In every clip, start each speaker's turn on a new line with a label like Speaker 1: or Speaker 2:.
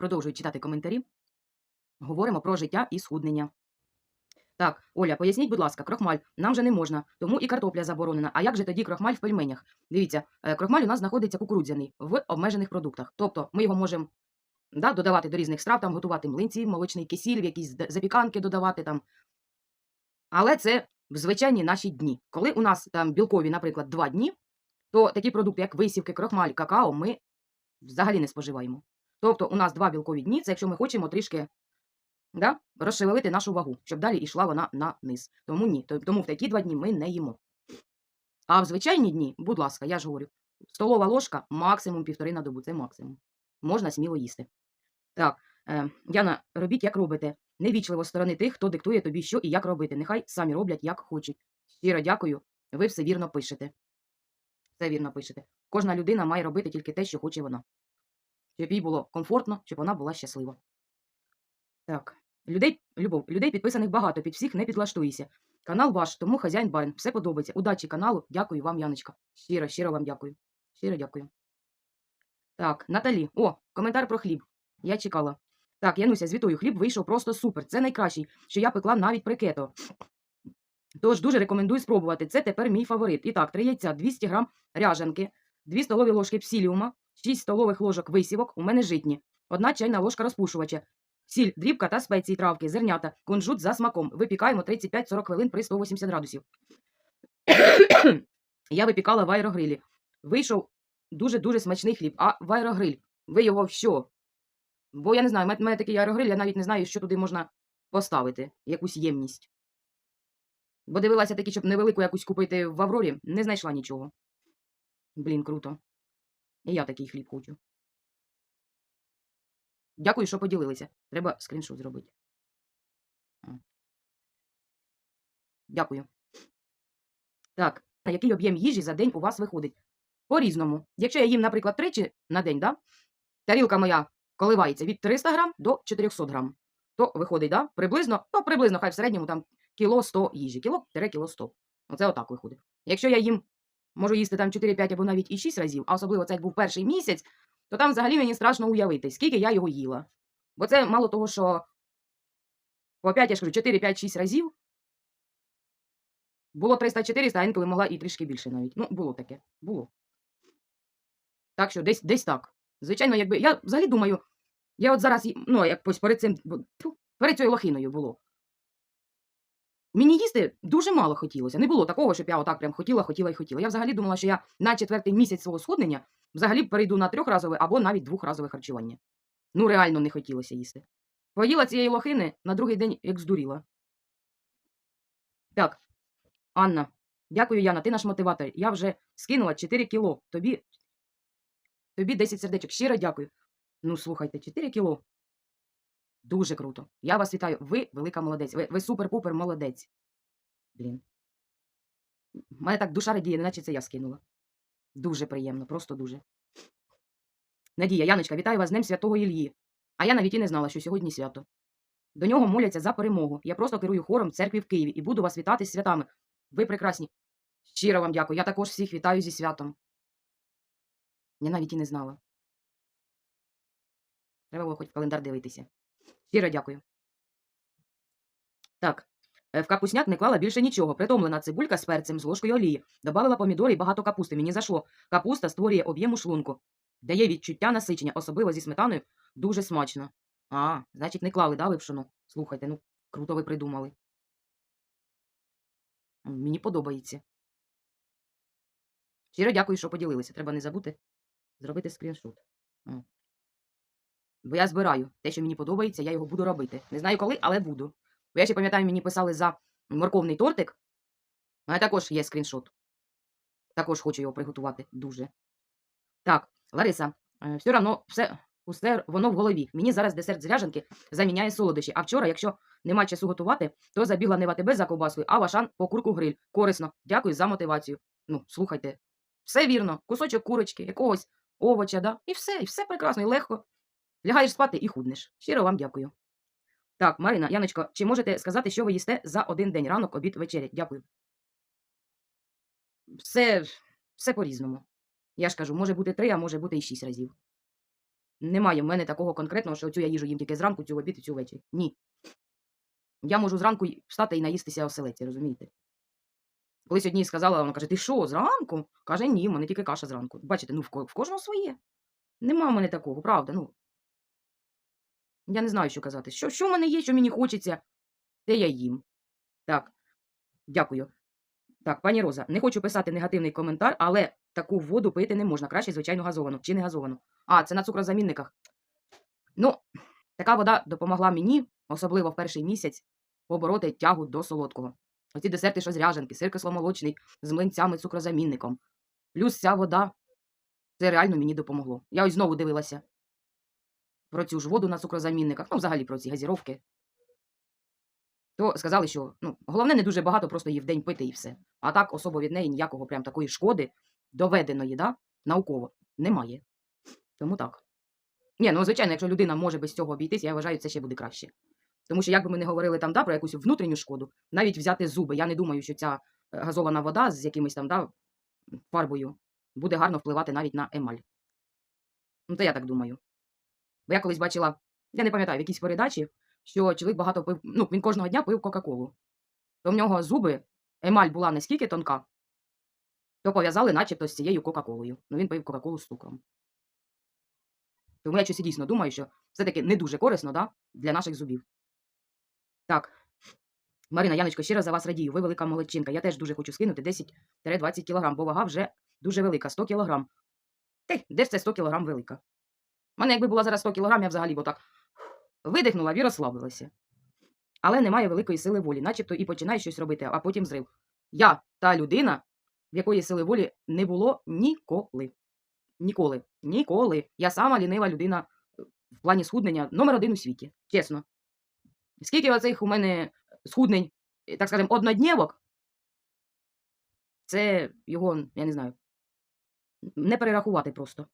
Speaker 1: Продовжую читати коментарі. Говоримо про життя і схуднення. Так, Оля, поясніть, будь ласка, крохмаль нам же не можна, тому і картопля заборонена. А як же тоді крохмаль в пельменях? Дивіться, е, крохмаль у нас знаходиться кукурудзяний в обмежених продуктах. Тобто ми його можемо да, додавати до різних страв, там готувати млинці, молочний кисіль, якісь запіканки додавати там. Але це в звичайні наші дні. Коли у нас там білкові, наприклад, два дні, то такі продукти, як висівки, крохмаль, какао, ми взагалі не споживаємо. Тобто у нас два білкові дні, це якщо ми хочемо трішки да, розшевелити нашу вагу, щоб далі йшла вона на низ. Тому ні. Тому в такі два дні ми не їмо. А в звичайні дні, будь ласка, я ж говорю, столова ложка максимум півтори на добу. Це максимум. Можна сміло їсти. Так, е, Яна, робіть, як робите. Невічливо з сторони тих, хто диктує тобі, що і як робити. Нехай самі роблять, як хочуть. Щиро дякую. Ви все вірно пишете. Все вірно пишете. Кожна людина має робити тільки те, що хоче вона. Щоб їй було комфортно, щоб вона була щаслива. Так. Людей, Любов, людей підписаних багато, під всіх не підлаштуйся. Канал ваш, тому хазяїн барин. Все подобається. Удачі каналу. Дякую вам, Яночка. Щиро, щиро вам дякую. Щиро дякую. Так, Наталі. О, коментар про хліб. Я чекала. Так, Януся, звітую, хліб вийшов просто супер. Це найкращий, що я пекла навіть при кето. Тож дуже рекомендую спробувати. Це тепер мій фаворит. І так, 3 яйця, 200 грам ряжанки, 2 столові ложки псіліума, 6 столових ложок висівок, у мене житні, 1 чайна ложка розпушувача, сіль, дрібка та спеції травки, зернята, кунжут за смаком. Випікаємо 35-40 хвилин при 180 градусів. я випікала в аерогрилі. Вийшов дуже-дуже смачний хліб. А в аерогриль, ви його що? Бо я не знаю, в мене такий аерогриль, я навіть не знаю, що туди можна поставити, якусь ємність. Бо дивилася таки, щоб невелику якусь купити в Аврорі, не знайшла нічого. Блін, круто. І я такий хліб хочу. Дякую, що поділилися. Треба скріншот зробити. Дякую. Так, а який об'єм їжі за день у вас виходить? По-різному. Якщо я їм, наприклад, тричі на день, да? тарілка моя коливається від 300 грам до 400 грам, то виходить, да? приблизно, ну, приблизно, хай в середньому там кіло 100 їжі. Кіло кіло 100. Оце отак виходить. Якщо я їм можу їсти там 4-5 або навіть і 6 разів, а особливо це як був перший місяць, то там взагалі мені страшно уявити, скільки я його їла. Бо це мало того, що по 5, я ж кажу, 4, 5, 6 разів. Було 300-400, а інколи могла і трішки більше навіть. Ну, було таке. Було. Так що десь, десь так. Звичайно, якби. Я взагалі думаю, я от зараз, ну, якось перед цим, перед цією лохиною було. Мені їсти дуже мало хотілося. Не було такого, щоб я отак прям хотіла, хотіла і хотіла. Я взагалі думала, що я на четвертий місяць свого сходнення взагалі перейду на трьохразове або навіть двохразове харчування. Ну, реально не хотілося їсти. Поїла цієї лохини на другий день, як здуріла. Так, Анна, дякую, Яна, ти наш мотиватор. Я вже скинула 4 кіло. Тобі, тобі 10 сердечок. Щиро дякую. Ну, слухайте, 4 кіло. Дуже круто. Я вас вітаю. Ви велика молодець. Ви, ви супер-пупер молодець. Блін. У мене так душа радіє, неначе це я скинула. Дуже приємно, просто дуже. Надія, Яночка, вітаю вас з Днем Святого Іллі. А я навіть і не знала, що сьогодні свято. До нього моляться за перемогу. Я просто керую хором церкві в Києві і буду вас вітати з святами. Ви прекрасні. Щиро вам дякую. Я також всіх вітаю зі святом. Я навіть і не знала. Треба було хоч в календар дивитися. Щиро дякую. Так. е, В капусняк не клала більше нічого. Притомлена цибулька з перцем, з ложкою олії. Добавила помідори і багато капусти. Мені зашло. Капуста створює об'єм у шлунку. Дає відчуття насичення, особливо зі сметаною. Дуже смачно. А, значить, не клали, да, ви пшоно? Слухайте, ну, круто ви придумали. Мені подобається. Щиро дякую, що поділилися. Треба не забути зробити скріншот. Бо я збираю те, що мені подобається, я його буду робити. Не знаю коли, але буду. Бо я ще пам'ятаю, мені писали за морковний тортик. Мене також є скріншот. Також хочу його приготувати дуже. Так, Лариса, е, все одно все, усе воно в голові. Мені зараз десерт з ряжанки заміняє солодощі. А вчора, якщо нема часу готувати, то забігла не в АТБ за ковбасою, а в Ашан по курку гриль. Корисно. Дякую за мотивацію. Ну, слухайте, все вірно. Кусочок курочки, якогось овоча, да? і все, і все прекрасно, і легко. Лягаєш спати і худнеш. Щиро вам дякую. Так, Марина, Яночко, чи можете сказати, що ви їсте за один день ранок, обід, вечеря? Дякую. Все, все по-різному. Я ж кажу, може бути три, а може бути і шість разів. Немає в мене такого конкретного, що цю я їжу їм тільки зранку, цю в обід і цю ввечері. Ні. Я можу зранку встати і наїстися оселеці, розумієте? Колись одній сказала, вона каже, ти що, зранку? Каже, ні, в мене тільки каша зранку. Бачите, ну в, в кожного своє. Нема в мене такого, правда. Ну. Я не знаю, що казати. Що, що в мене є, що мені хочеться, те я їм. Так, дякую. Так, пані Роза, не хочу писати негативний коментар, але таку воду пити не можна. Краще, звичайно, газовану чи не газовану. А, це на цукрозамінниках. Ну, така вода допомогла мені, особливо в перший місяць, побороти тягу до солодкого. Оці десерти, що з ряженки, сир кисломолочний з млинцями цукрозамінником. Плюс ця вода, це реально мені допомогло. Я ось знову дивилася про цю ж воду на цукрозамінниках, ну, взагалі про ці газіровки. То сказали, що ну, головне не дуже багато просто її в день пити і все. А так особо від неї ніякого прям такої шкоди доведеної, да, науково, немає. Тому так. Ні, ну звичайно, якщо людина може без цього обійтись, я вважаю, це ще буде краще. Тому що, як би ми не говорили там да, про якусь внутрішню шкоду, навіть взяти зуби, я не думаю, що ця е, газована вода з якимось там да, фарбою буде гарно впливати навіть на емаль. Ну, то я так думаю. Бо я колись бачила, я не пам'ятаю, в якійсь передачі, що чоловік багато пив, ну, він кожного дня пив Кока-Колу. То в нього зуби, емаль була наскільки тонка, то пов'язали начебто з цією Кока-Колою. Ну, він пив Кока-Колу з цукром. Тому я щось дійсно думаю, що все-таки не дуже корисно да, для наших зубів. Так. Марина, Яночко, раз за вас радію. Ви велика молодчинка. Я теж дуже хочу скинути 10-20 кг, бо вага вже дуже велика 100 кг. Те, де ж це 100 кг велика? У мене, якби була зараз 100 кг, я взагалі б отак видихнула і розслабилася. Але немає великої сили волі, начебто і починаю щось робити, а потім зрив. Я та людина, в якої сили волі не було ніколи. Ніколи. Ніколи. Я сама лінива людина е, в плані схуднення номер один у світі. Чесно. Скільки оцих у мене схуднень, е, так скажемо, одноднєвок, це його, я не знаю, не перерахувати просто.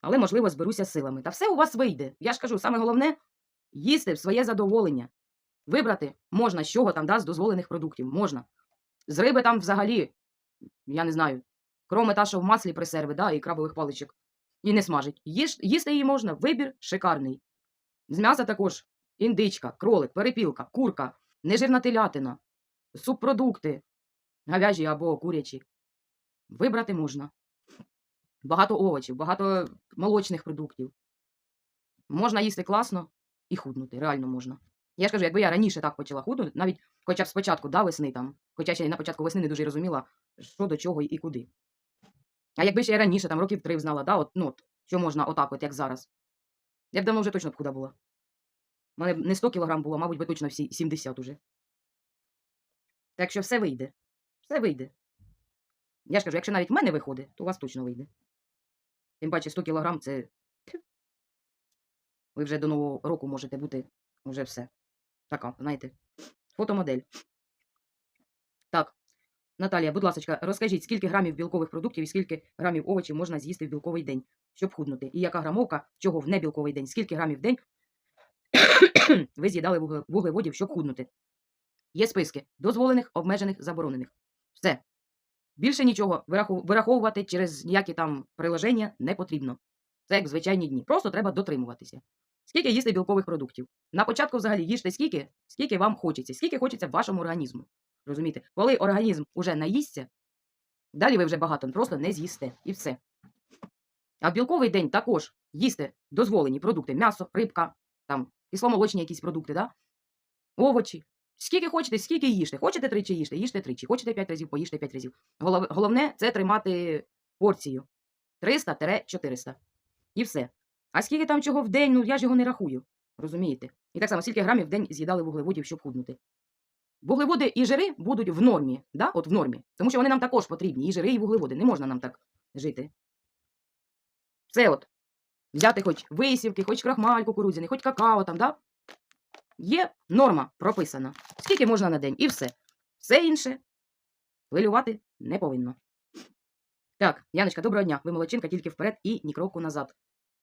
Speaker 1: Але, можливо, зберуся силами. Та все у вас вийде. Я ж кажу, саме головне їсти в своє задоволення. Вибрати можна з чого там да, з дозволених продуктів. Можна. З риби там взагалі, я не знаю, кроме та, що в маслі пресерви, да, і крабових паличок, і не смажить. Їж, їсти її можна, вибір шикарний. З м'яса також індичка, кролик, перепілка, курка, нежирна телятина, субпродукти, говяжі або курячі. Вибрати можна. Багато овочів, багато молочних продуктів. Можна їсти класно і худнути, реально можна. Я ж кажу, якби я раніше так почала худнути, навіть хоча б спочатку да, весни там, хоча ще на початку весни не дуже розуміла, що до чого і куди. А якби ще я раніше, там років три знала, да, от, ну, от, що можна отак, от як зараз. Я б давно вже точно б худа була. У мене не 100 кілограм було, мабуть, би точно всі 70 уже. Так що все вийде. Все вийде. Я ж кажу, якщо навіть в мене виходить, то у вас точно вийде. Тим паче 100 кілограм це. Ви вже до нового року можете бути вже все. Така, знаєте, фотомодель. Так, Наталія, будь ласка, розкажіть, скільки грамів білкових продуктів і скільки грамів овочів можна з'їсти в білковий день, щоб худнути? І яка грамовка, чого в небілковий день? Скільки грамів в день ви з'їдали вуглеводів, щоб худнути? Є списки дозволених, обмежених, заборонених. Все. Більше нічого вираховувати через ніякі там приложення не потрібно. Це як в звичайні дні. Просто треба дотримуватися. Скільки їсти білкових продуктів? На початку взагалі їжте скільки, скільки вам хочеться, скільки хочеться вашому організму. Розумієте? Коли організм уже наїсться, далі ви вже багато просто не з'їсте. І все. А в білковий день також їсти дозволені продукти: м'ясо, рибка, там, кисломолочні якісь продукти, да? овочі. Скільки хочете, скільки їжте. Хочете тричі їжте, їжте тричі. Хочете п'ять разів, поїжте п'ять разів. Головне це тримати порцію 300-400. І все. А скільки там чого в день, ну я ж його не рахую. Розумієте? І так само, скільки грамів в день з'їдали вуглеводів, щоб худнути. Вуглеводи і жири будуть в нормі, да? от в нормі. Тому що вони нам також потрібні. І жири, і вуглеводи. Не можна нам так жити. Все от. Взяти хоч висівки, хоч крахмаль кукурудзяний, хоч какао там, да? Є норма прописана. Скільки можна на день, і все. Все інше хвилювати не повинно. Так, Яночка, доброго дня. Ви молодчинка, тільки вперед і ні кроку назад.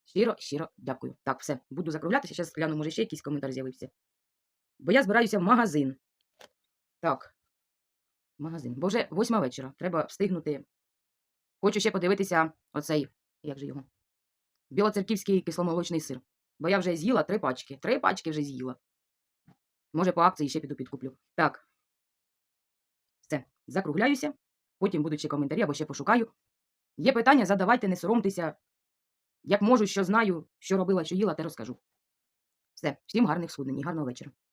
Speaker 1: Щиро, щиро дякую. Так, все, буду закруглятися. Зараз гляну, може ще якийсь коментар з'явився. Бо я збираюся в магазин. Так. Магазин. Бо вже восьма вечора. Треба встигнути. Хочу ще подивитися оцей. Як же його? білоцерківський кисломолочний сир. Бо я вже з'їла три пачки. Три пачки вже з'їла. Може, по акції ще піду підкуплю. Так. Все, закругляюся. Потім будуть ще коментарі або ще пошукаю. Є питання, задавайте, не соромтеся. Як можу, що знаю, що робила, що їла, те розкажу. Все, всім гарних схуднень і гарного вечора.